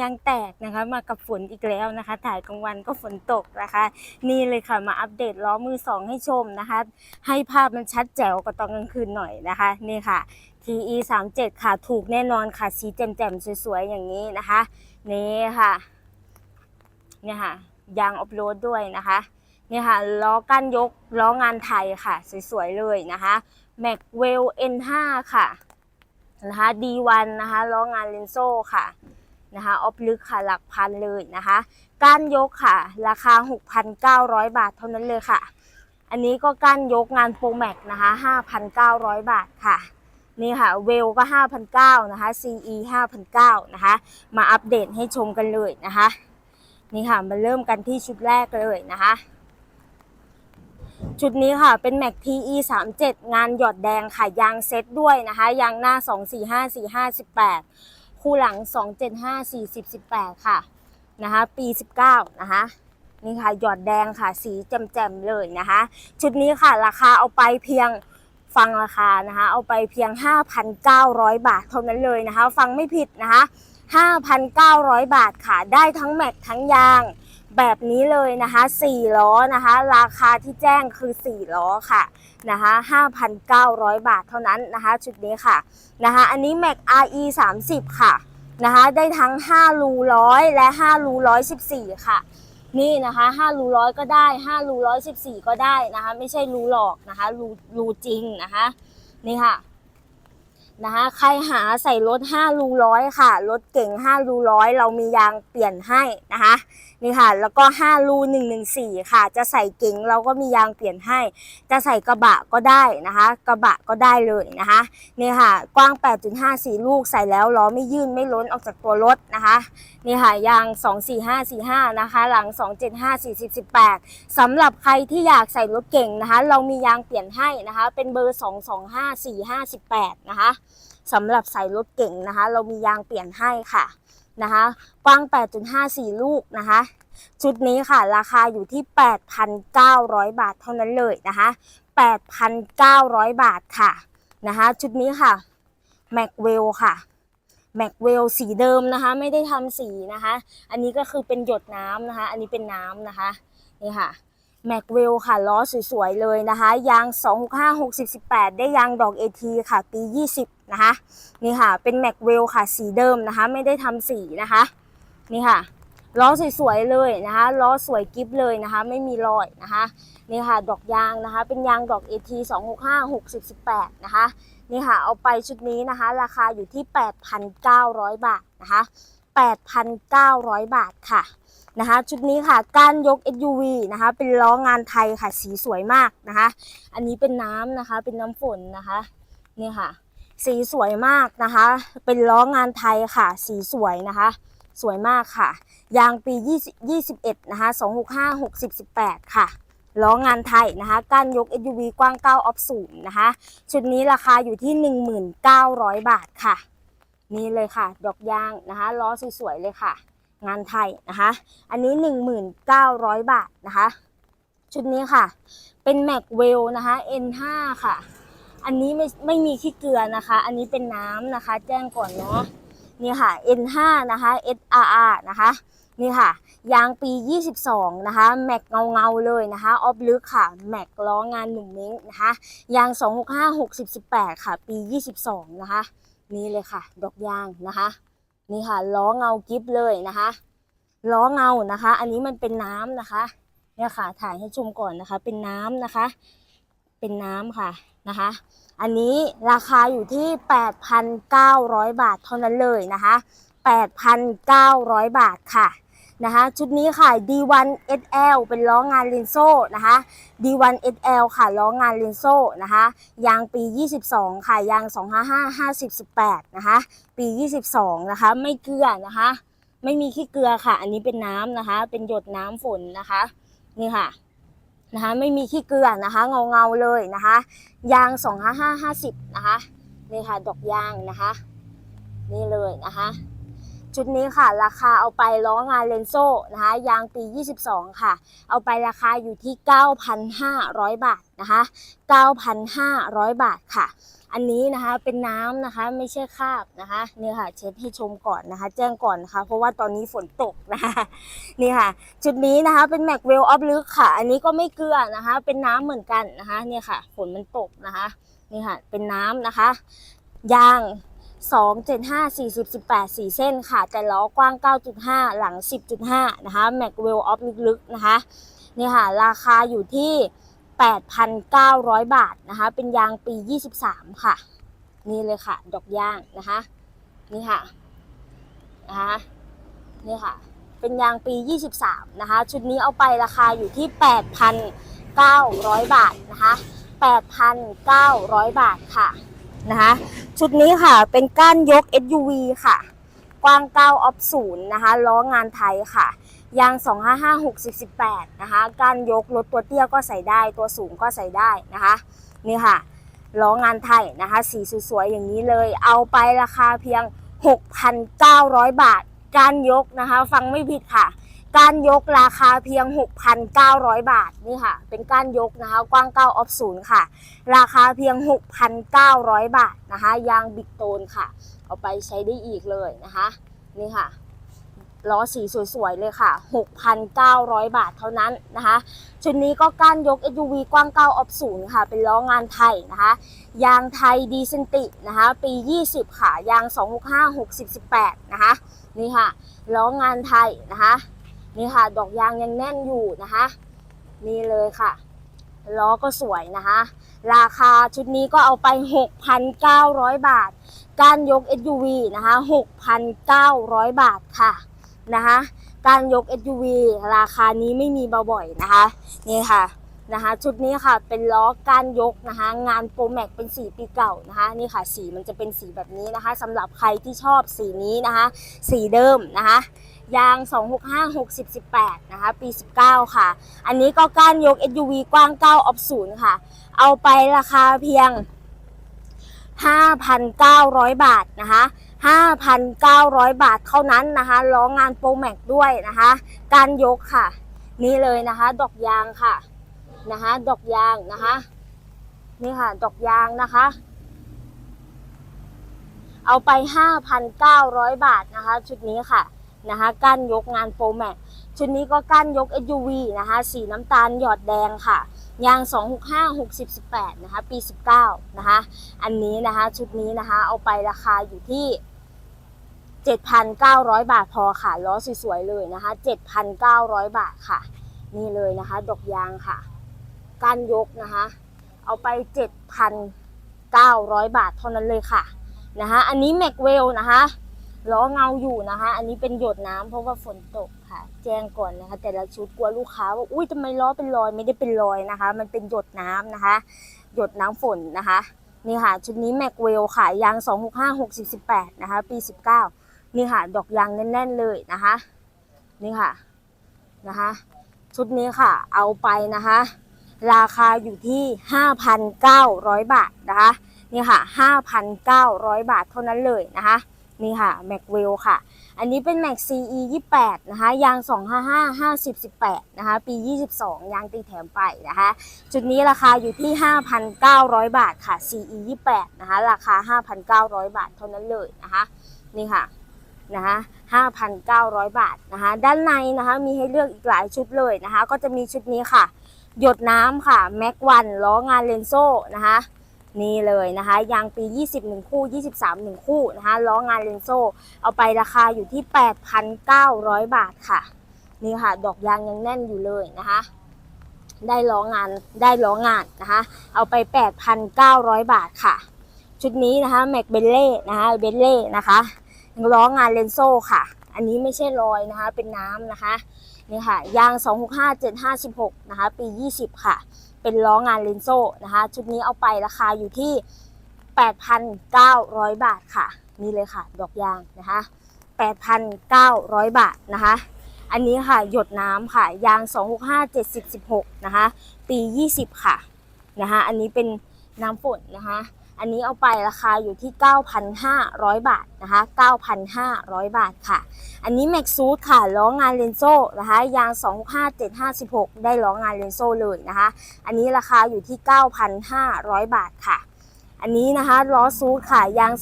ยางแตกนะคะ มากับฝนอีกแล้วนะคะ ถ่ายกลางวันก็ฝนตกนะคะ นี่เลยค่ะมาอัปเดตล้อมือสองให้ชมนะคะ ให้ภาพมันชัดแจ๋วกว่าตอนกลางคืนหน่อยนะคะ นี่ค่ะ TE 3 7ค่ะถูกแน่นอนค่ะสีแจ่มๆสวยๆอย่างนี้นะคะ นี่ค่ะเนี่ยค่ะยางออฟโรดด้วยนะคะนี่ค่ะล้อก้านยกล้องานไทยค่ะ สวยๆเลยนะคะ m a c w e l l N5 ค่ะนะคะ D1 นะคะล้องานเลนโซ่ค่ะ นะคะออฟลึกค่ะหลักพันเลยนะคะก้านยกค่ะ ราคา 6,900 บาทเท่านั้นเลยค่ะ อันนี้ก็ก้านยกงานโปรแม็กนะคะ5,900 บาทค่ะนี่ค่ะเวลก็ 5,900นะคะ CE 5,900นะคะ มาอัปเดตให้ชมกันเลยนะคะ นี่ค่ะมาเริ่มกันที่ชุดแรกเลยนะคะ ชุดนี้ค่ะเป็น Mac TE 3 7งานหยอดแดงค่ะ ยางเซ็ตด้วยนะคะ ยางหน้า 245 45 18 คู่หลัง 275 40 18 ค่ะนะคะปี 19 นะคะนี่ค่ะหยอดแดงค่ะ สีแจ่มๆเลยนะคะ ชุดนี้ค่ะราคาเอาไปเพียงฟังราคานะคะ เอาไปเพียง 5,900 บาทเท่านั้นเลยนะคะ ฟังไม่ผิดนะคะ 5,900 บาทค่ะ ได้ทั้งแม็กทั้งยาง แบบนี้เลยนะคะ4ล้อนะคะ ราคาที่แจ้งคือ 4 ล้อค่ะนะคะ5,900 บาทเท่านั้นนะคะ ชุดนี้ค่ะนะคะ อันนี้ Mac RE 30 ค่ะนะคะ ได้ทั้ง 5 รูร้อยและ 5 รูร้อย14 ค่ะ นี่นะคะ5รูร้อยก็ได้ 5 รูร้อย14 ก็ได้นะคะ ไม่ใช่รูหลอกนะคะ รูรูจริงนะคะ นี่ค่ะ นะคะ ใครหาใส่รถ5รูร้อยค่ะ รถเก่ง5รูร้อยเรามียางเปลี่ยนให้นะคะนี่ค่ะ แล้วก็5รู114 ค่ะ จะใส่เก่งเราก็มียางเปลี่ยนให้ จะใส่กระบะก็ได้นะคะ กระบะก็ได้เลยนะคะนี่ค่ะ กว้าง 8.54 ลูกใส่แล้วล้อไม่ยื่นไม่ล้นออกจากตัวรถนะคะนี่ค่ะยาง 24545 นะคะ หลัง 275 40 18สำหรับใครที่อยากใส่รถเก่งนะคะ เรามียางเปลี่ยนให้นะคะ เป็นเบอร์ 225 45 18 นะคะ สำหรับใส่รถเก่งนะคะ เรามียางเปลี่ยนให้ค่ะนะคะกว้าง 8.54 ลูกนะคะ ชุดนี้ค่ะราคาอยู่ที่ 8,900 บาทเท่านั้นเลยนะคะ 8,900 บาทค่ะนะคะชุดนี้ค่ะ m a c w e l l ค่ะ m a c w e l l สีเดิมนะคะ ไม่ได้ทำสีนะคะ อันนี้ก็คือเป็นหยดน้ำนะคะ อันนี้เป็นน้ำนะคะนี่ค่ะ แม็กเวลค่ะล้อสวยๆเลยนะคะ ยาง 265 60 18 ได้ยางดอก AT ค่ะ ปี 20 นะคะ นี่ค่ะ เป็นแม็กเวลค่ะ สีเดิมนะคะ ไม่ได้ทำสีนะคะ นี่ค่ะ ล้อสวยๆเลยนะคะ ล้อสวยกิฟเลยนะคะ ไม่มีรอยนะคะ นี่ค่ะ ดอกยางนะคะ เป็นยางดอก AT 265 60 18 นะคะ นี่ค่ะ เอาไปชุดนี้นะคะ ราคาอยู่ที่ 8,900 บาทนะคะ 8,900 บาทค่ะ นะคะ ชุดนี้ค่ะก้านยก SUV นะคะ เป็นล้องานไทยค่ะสีสวยมากนะคะ อันนี้เป็นน้ำนะคะ เป็นน้ำฝนนะคะนี่ค่ะ สีสวยมากนะคะ เป็นล้องานไทยค่ะ สีสวยนะคะ สวยมากค่ะ ยางปี 20 21 นะคะ 265 60 18 ค่ะล้องานไทยนะคะก้านยก SUV กว้าง 9 ออฟศูนย์นะคะ ชุดนี้ราคาอยู่ที่1,900 บาทค่ะ นี่เลยค่ะ ดอกยางนะคะล้อสวยๆเลยค่ะ งานไทยนะคะ อันนี้ 1,900 บาทนะคะ ชุดนี้ค่ะ เป็น Mac w e l l นะคะ N5 ค่ะ อันนี้ไม่ไม่มีขี้เกลือนะคะ อันนี้เป็นน้ำนะคะ แจ้งก่อนเนาะนี่ค่ะ N5 นะคะ SRR นะคะนี่ค่ะ ยางปี 22 นะคะ แม็กเงาเงาเลยนะคะ ออฟลึกค่ะ แม็กล้องานหนุ่มม้งนะคะ ยาง 265 60 18 ค่ะ ปี 22 นะคะ นี่เลยค่ะ ดอกยางนะคะ นี่ค่ะล้อเงากิฟเลยนะคะล้อเงานะคะ อันนี้มันเป็นน้ำนะคะเนี่ยค่ะถ่ายให้ชมก่อนนะคะ เป็นน้ำนะคะ เป็นน้ำค่ะนะคะ อันนี้ราคาอยู่ที่ 8,900 บาทเท่านั้นเลยนะคะ 8,900 บาทค่ะ นะคะชุดนี้ค่ะ D1 SL เป็นล้องานเลนโซ่นะคะ D1 SL ค่ะล้องานเลนโซ่นะคะยางปี 22 ค่ะยาง 255 50 18 นะคะ ปี 22 นะคะ ไม่เกลือนะคะ ไม่มีขี้เกลือค่ะ อันนี้เป็นน้ำนะคะ เป็นหยดน้ำฝนนะคะ นี่ค่ะนะคะไม่มีขี้เกลือนะคะ เงาเงาเลยนะคะ ยาง 255 50 นะคะนี่ค่ะดอกยางนะคะ นี่เลยนะคะ ชุดนี้ค่ะ ราคาเอาไปล้องานเลนโซ่นะคะยางปี 22 ค่ะ เอาไปราคาอยู่ที่ 9,500 บาทนะคะ9,500 บาทค่ะ อันนี้นะคะเป็นน้ำนะคะไม่ใช่คราบนะคะนี่ค่ะเช็ดให้ชมก่อนนะคะ แจ้งก่อนนะคะ เพราะว่าตอนนี้ฝนตกนะคะนี่ค่ะจุดนี้นะคะเป็นแม็กเวลออฟลึกค่ะ อันนี้ก็ไม่เกลือนะคะ เป็นน้ำเหมือนกันนะคะเนี่ยค่ะฝนมันตกนะคะนี่ค่ะเป็นน้ำนะคะยาง 2 7 5 40 18 4 เส้นค่ะ แต่ล้อกว้าง 9.5 หลัง 10.5 นะคะแม็กเวลออฟลึกๆ นะคะนี่ค่ะ ราคาอยู่ที่ 8,900 บาทนะคะ เป็นยางปี 23 ค่ะ นี่เลยค่ะ ดอกยางนะคะ นี่ค่ะนะคะนี่ค่ะ เป็นยางปี 23 นะคะ ชุดนี้เอาไปราคาอยู่ที่ 8,900 บาทนะคะ 8,900 บาทค่ะ นะคะ ชุดนี้ค่ะเป็นก้านยก SUV ค่ะ กว้าง9ออฟ0นย์นะคะล้องานไทยค่ะ ยาง 255 6 18นะคะก้านยกรถตัวเตี้ยก็ใส่ได้ตัวสูงก็ใส่ได้นะคะ นี่ค่ะล้องานไทยนะคะ สีสวยๆอย่างนี้เลย เอาไปราคาเพียง 6,900 บาท การยกนะคะ ฟังไม่ผิดค่ะ การยกราคาเพียง 6,900 บาทนี่ค่ะ เป็นการยกนะคะ กว้าง9ออฟ0ค่ะ ราคาเพียง 6,900 บาทนะคะ ยางบิ๊กโตนค่ะ เอาไปใช้ได้อีกเลยนะคะ นี่ค่ะล้อสีสวยๆเลยค่ะ 6,900 บาทเท่านั้นนะคะ ชุดนี้ก็ก้านยก SUV กว้าง9ออฟ0ค่ะ เป็นล้องานไทยนะคะ ยางไทยดีเซนตินะคะ ปี 20 ค่ะ ยาง 265 60 18 นะคะ นี่ค่ะ ล้องานไทยนะคะ นี่ค่ะ ดอกยางยังแน่นอยู่นะคะนี่เลยค่ะล้อก็สวยนะคะ ราคาชุดนี้ก็เอาไป 6,900 บาท การยก SUV นะคะ 6,900 บาทค่ะนะคะ การยก SUV ราคานี้ไม่มีบ่อยๆนะคะ นี่ค่ะนะคะชุดนี้ค่ะเป็นล้อการยกนะคะงานโปรแม็กเป็นสีปีเก่านะคะนี่ค่ะสีมันจะเป็นสีแบบนี้นะคะสำหรับใครที่ชอบสีนี้นะคะ สีเดิมนะคะ ยาง 265 60 18 นะคะ ปี 19 ค่ะ อันนี้ก็ก้านยก SUV กว้าง 9 ออฟ0ค่ะ เอาไปราคาเพียง 5,900 บาทนะคะ 5,900 บาทเท่านั้นนะคะล้องานโปรแม็กด้วยนะคะ การยกค่ะ นี่เลยนะคะ ดอกยางค่ะนะคะ ดอกยางนะคะ นี่ค่ะ ดอกยางนะคะ เอาไป 5,900 บาทนะคะ ชุดนี้ค่ะ นะคะก้านยกงานโปรแมกชุดนี้ก็ก้านยก SUV นะคะสีน้ำตาลหยอดแดงค่ะยาง 265 60 18 นะคะ ปี 19 นะคะ อันนี้นะคะ ชุดนี้นะคะ เอาไปราคาอยู่ที่ 7,900 บาทพอค่ะ ล้อสวยๆเลยนะคะ 7,900 บาทค่ะ นี่เลยนะคะ ดอกยางค่ะก้านยกนะคะ เอาไป 7,900 บาทเท่านั้นเลยค่ะ นะคะ อันนี้แม็กเวลนะคะ ล้อเงาอยู่นะคะ อันนี้เป็นหยดน้ำเพราะว่าฝนตกค่ะ แจ้งก่อนนะคะ แต่ละชุดกลัวลูกค้าว่าอุ้ยทำไมล้อเป็นรอยไม่ได้เป็นรอยนะคะ มันเป็นหยดน้ำนะคะ หยดน้ำฝนนะคะ นี่ค่ะ ชุดนี้แม็กเวลค่ะยาง265 60 18นะคะ ปี 19 นี่ค่ะ ดอกยางแน่นๆเลยนะคะ นี่ค่ะนะคะ ชุดนี้ค่ะ เอาไปนะคะ ราคาอยู่ที่ 5,900 บาทนะคะ นี่ค่ะ 5,900 บาทเท่านั้นเลยนะคะ นี่ค่ะแม็กเวลค่ะ อันนี้เป็นแม็ก CE 28 นะคะ ยาง 255 50 18 นะคะ ปี 22 ยางตีแถมไปนะคะ จุดนี้ราคาอยู่ที่ 5,900 บาทค่ะ CE 28 นะคะ ราคา 5,900 บาทเท่านั้นเลยนะคะ นี่ค่ะนะคะ5,900 บาทนะคะ ด้านในนะคะมีให้เลือกอีกหลายชุดเลยนะคะ ก็จะมีชุดนี้ค่ะ หยดน้ำค่ะแม็กวันล้องานเลนโซ่นะคะ นี่เลยนะคะยางปี 21 คู่ 23 1 คู่นะคะล้องานเลนโซ่เอาไปราคาอยู่ที่ 8,900 บาทค่ะ นี่ค่ะ ดอกยางยังแน่นอยู่เลยนะคะได้ล้องานได้ล้องานนะคะเอาไป 8,900 บาทค่ะ ชุดนี้นะคะแม็กเบลเล่นะคะเบลเล่นะคะล้องานเลนโซ่ค่ะ อันนี้ไม่ใช่รอยนะคะเป็นน้ำนะคะนี่ค่ะยาง 265 756 นะคะปี 20 ค่ะ เป็นล้องานเลนโซ่นะคะ ชุดนี้เอาไปราคาอยู่ที่ 8,900 บาทค่ะ นี่เลยค่ะ ดอกยางนะคะ 8,900 บาทนะคะ อันนี้ค่ะหยดน้ำค่ะ ยาง 265 7016 นะคะ ปี 20 ค่ะนะคะ อันนี้เป็นน้ำฝนนะคะ อันนี้เอาไปราคาอยู่ที่ 9,500 บาทนะคะ 9,500 บาทค่ะ อันนี้แม็กซูดค่ะล้องานเลนโซ่นะคะ ยาง 25756ได้ล้องานเลนโซ่เลยนะคะ อันนี้ราคาอยู่ที่ 9,500 บาทค่ะ อันนี้นะคะล้อซูดค่ะยาง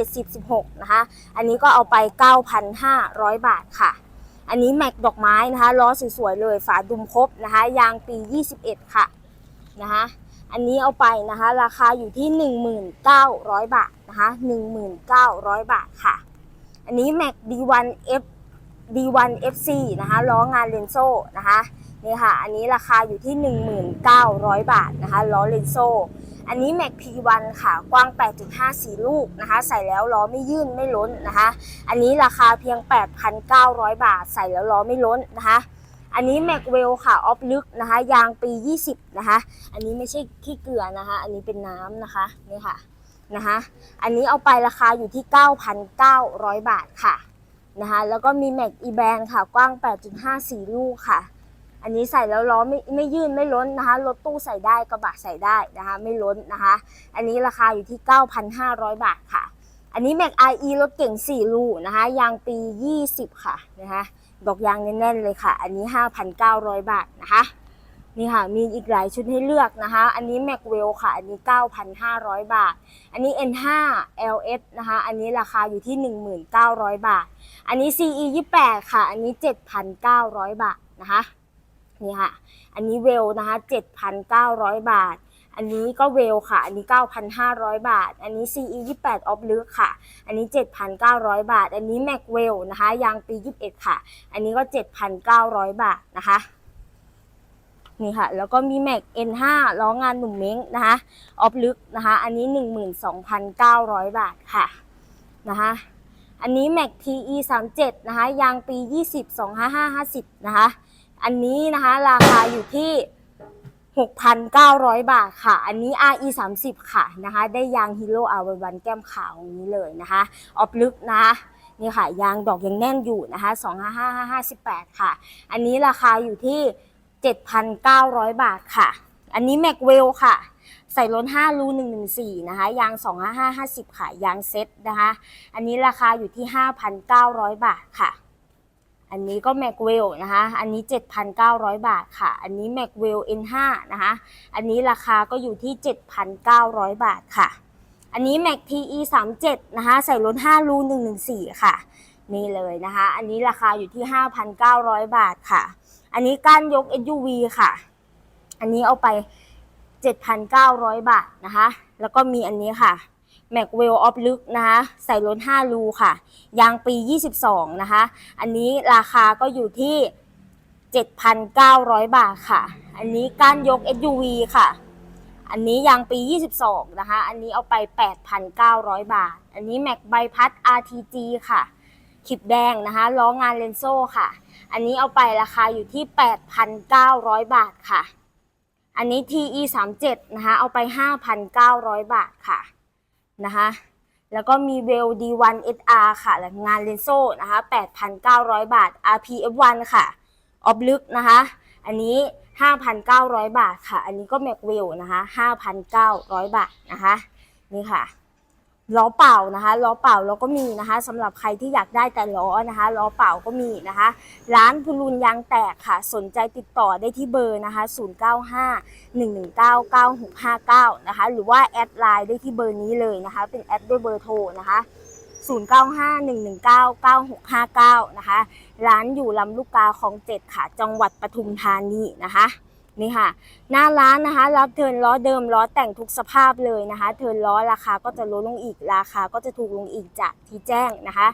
2657016 นะคะ อันนี้ก็เอาไป 9,500 บาทค่ะอันนี้แม็กดอกไม้นะคะล้อสวยๆเลย ฝาดุมครบนะคะ ยางปี 21 ค่ะนะคะ อันนี้เอาไปนะคะ ราคาอยู่ที่ 1,900 บาทนะคะ1,900 บาทค่ะ อันนี้ Mac D1 F D1 FC นะคะล้องานเลนโซ่นะคะนี่ค่ะ อันนี้ราคาอยู่ที่ 1,900 บาทนะคะล้อเลนโซ่อันนี้ Mac P1 ค่ะ กว้าง 8.5สีลูกนะคะ ใส่แล้วล้อไม่ยื่นไม่ล้นนะคะ อันนี้ราคาเพียง 8,900 บาท ใส่แล้วล้อไม่ล้นนะคะ อันนี้ Mac w e l l ค่ะออฟลึกนะคะ ยางปี 20 นะคะ อันนี้ไม่ใช่ขี้เกลือนะคะ อันนี้เป็นน้ำนะคะนี่ค่ะนะคะอันนี้เอาไปราคาอยู่ที่ 9,900 บาทค่ะนะคะแล้วก็มี Mac e b a n ค่ะกว้าง 8.5สีลูกค่ะ อันนี้ใส่แล้วล้อไม่ไม่ยื่นไม่ล้นนะคะรถตู้ใส่ได้กระบะใส่ได้นะคะไม่ล้นนะคะ อันนี้ราคาอยู่ที่ 9,500 บาทค่ะ อันนี้ Mac IE รถเก่ง 4 ลูกนะคะยางปี 20 ค่ะนะคะ ดอกยางแน่นๆเลยค่ะ อันนี้ 5,900 บาทนะคะ นี่ค่ะ มีอีกหลายชุดให้เลือกนะคะ อันนี้ Mac w e l l ค่ะ อันนี้ 9,500 บาท อันนี้ N5 LS นะคะ อันนี้ราคาอยู่ที่ 1,900 บาท อันนี้ CE 28ค่ะ อันนี้ 7,900 บาทนะคะ นี่ค่ะ อันนี้เวลนะคะ 7,900 บาท อันนี้ก็เวลค่ะ อันนี้ 9,500 บาท อันนี้ CE 28 ออฟลึกค่ะ อันนี้ 7,900 บาท อันนี้ Mac w e l l นะคะ ยางปี 21 ค่ะ อันนี้ก็ 7,900 บาทนะคะ นี่ค่ะ แล้วก็มี Mac N5 ล้องานหนุ่มเม้งนะคะ ออฟลึกนะคะ อันนี้ 12,900 บาทค่ะนะคะอันนี้ Mac PE 37นะคะ ยางปี 20 25550 นะคะ อันนี้นะคะ ราคาอยู่ที่ 6,900 บาทค่ะ อันนี้ RE 30ค่ะนะคะ ได้ยาง Hero R11 แก้มขาวนี้เลยนะคะ ออฟลึกนะนี่ค่ะ ยางดอกยังแน่นอยู่นะคะ25558 ค่ะ อันนี้ราคาอยู่ที่ 7,900 บาทค่ะ อันนี้ Mac w e l l ค่ะ ใส่ล้น5รู114 นะคะ ยาง 25550 ค่ะ ยางเซ็ตนะคะ อันนี้ราคาอยู่ที่ 5,900 บาทค่ะ อันนี้ก็ Mac w e l l นะคะ อันนี้ 7,900 บาทค่ะ อันนี้ Mac w e l l N5 นะคะ อันนี้ราคาก็อยู่ที่ 7,900 บาทค่ะ อันนี้ Mac TE 37นะคะ ใส่ล้น5รู114 ค่ะ นี่เลยนะคะ อันนี้ราคาอยู่ที่ 5,900 บาทค่ะ อันนี้ก้านยก SUV ค่ะ อันนี้เอาไป 7,900 บาทนะคะ แล้วก็มีอันนี้ค่ะ Mac w e l l Off ลึกนะคะใส่ล้น 5 รูค่ะ ยางปี 22 นะคะ อันนี้ราคาก็อยู่ที่ 7,900 บาทค่ะ อันนี้ก้านยก SUV ค่ะ อันนี้ยางปี 22 นะคะ อันนี้เอาไป 8,900 บาท อันนี้ Mac ใบพัด RTG ค่ะขิบแดงนะคะล้องานเลนโซ่ค่ะ อันนี้เอาไปราคาอยู่ที่ 8,900 บาทค่ะ อันนี้ TE 37 นะคะเอาไป 5,900 บาทค่ะ นะคะ แล้วก็มีเวล D1 SR ค่ะและงานเลนโซ่นะคะ 8,900 บาท RPF1 ค่ะออบลึกนะคะ อันนี้ 5,900 บาทค่ะ อันนี้ก็แม็กเวลนะคะ 5,900 บาทนะคะ นี่ค่ะ ล้อเปล่านะคะล้อเปล่าเราก็มีนะคะสำหรับใครที่อยากได้แต่ล้อนะคะล้อเปล่าก็มีนะคะ ร้านพูลุนยางแตกค่ะ สนใจติดต่อได้ที่เบอร์นะคะ 095 119 9659 นะคะ หรือว่าแอดไลน์ได้ที่เบอร์นี้เลยนะคะ เป็นแอดด้วยเบอร์โทรนะคะ0951199659 นะคะ ร้านอยู่ลำลูกกาคลองเจ็ดค่ะ จังหวัดปทุมธานีนะคะ นี่ค่ะ หน้าร้านนะคะรับเทิร์นล้อเดิมล้อแต่งทุกสภาพเลยนะคะ เทิร์นล้อราคาก็จะลดลงอีกราคาก็จะถูกลงอีกจากที่แจ้งนะคะ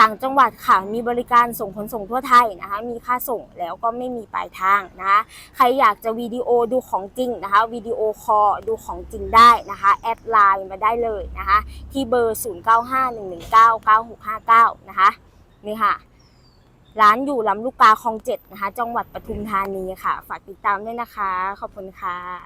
ต่างจังหวัดค่ะมีบริการส่งขนส่งทั่วไทยนะคะ มีค่าส่งแล้วก็ไม่มีปลายทางนะคะ ใครอยากจะวิดีโอดูของจริงนะคะวิดีโอคอลดูของจริงได้นะคะแอดไลน์มาได้เลยนะคะ ที่เบอร์ 0951199659 นะคะนี่ค่ะ ร้านอยู่ลำลูกกาคลองเจ็ดนะคะ จังหวัดปทุมธานีค่ะ ฝากติดตามด้วยนะคะ ขอบคุณค่ะ